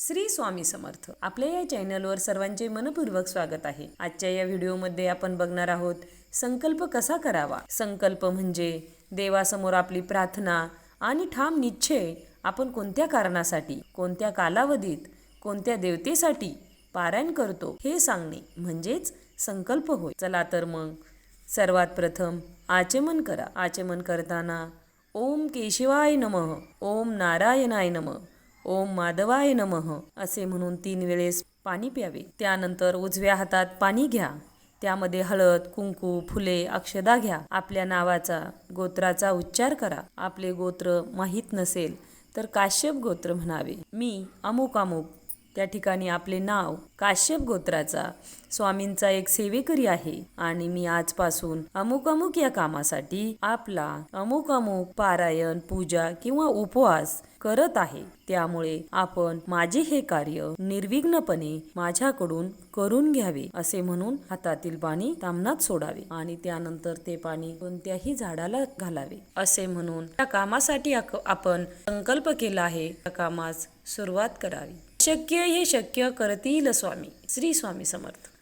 श्री स्वामी समर्थ. आपल्या या चॅनलवर सर्वांचे मनपूर्वक स्वागत आहे. आजच्या या व्हिडिओमध्ये आपण बघणार आहोत संकल्प कसा करावा? संकल्प म्हणजे देवासमोर आपली प्रार्थना आणि ठाम निश्चय आपण कोणत्या कारणासाठी कोणत्या कालावधीत कोणत्या देवतेसाठी पारायण करतो हे सांगणे म्हणजेच संकल्प होय. चला तर मग सर्वात प्रथम आचमन करा. आचमन करताना ओम केशवाय नमः. ओम नारायणाय नमः. ओम माधवाय नमः असे म्हणून तीन वेळेस पाणी प्यावे. त्यानंतर उजव्या हातात पाणी घ्या. त्यामध्ये हळद कुंकू फुले अक्षदा घ्या. आपल्या नावाचा गोत्राचा उच्चार करा. आपले गोत्र माहीत नसेल तर काश्यप गोत्र म्हणावे. मी अमुक अमुक त्या ठिकाणी आपले नाव काश्यप गोत्राचा स्वामींचा एक सेवेकरी आहे. आणि मी आजपासून अमुक अमुक या कामासाठी आपला अमुक अमुक पारायण पूजा किंवा उपवास करत आहे. त्यामुळे आपण माझे हे कार्य निर्विघ्नपणे माझ्याकडून करून घ्यावे असे म्हणून हातातील पाणी तामनात सोडावे आणि त्यानंतर ते पाणी कोणत्याही झाडाला घालावे असे म्हणून त्या कामासाठी आपण संकल्प केला आहे. त्या कामास सुरुवात करावी. शक्य हे शक्य करतील स्वामी. श्री स्वामी समर्थ.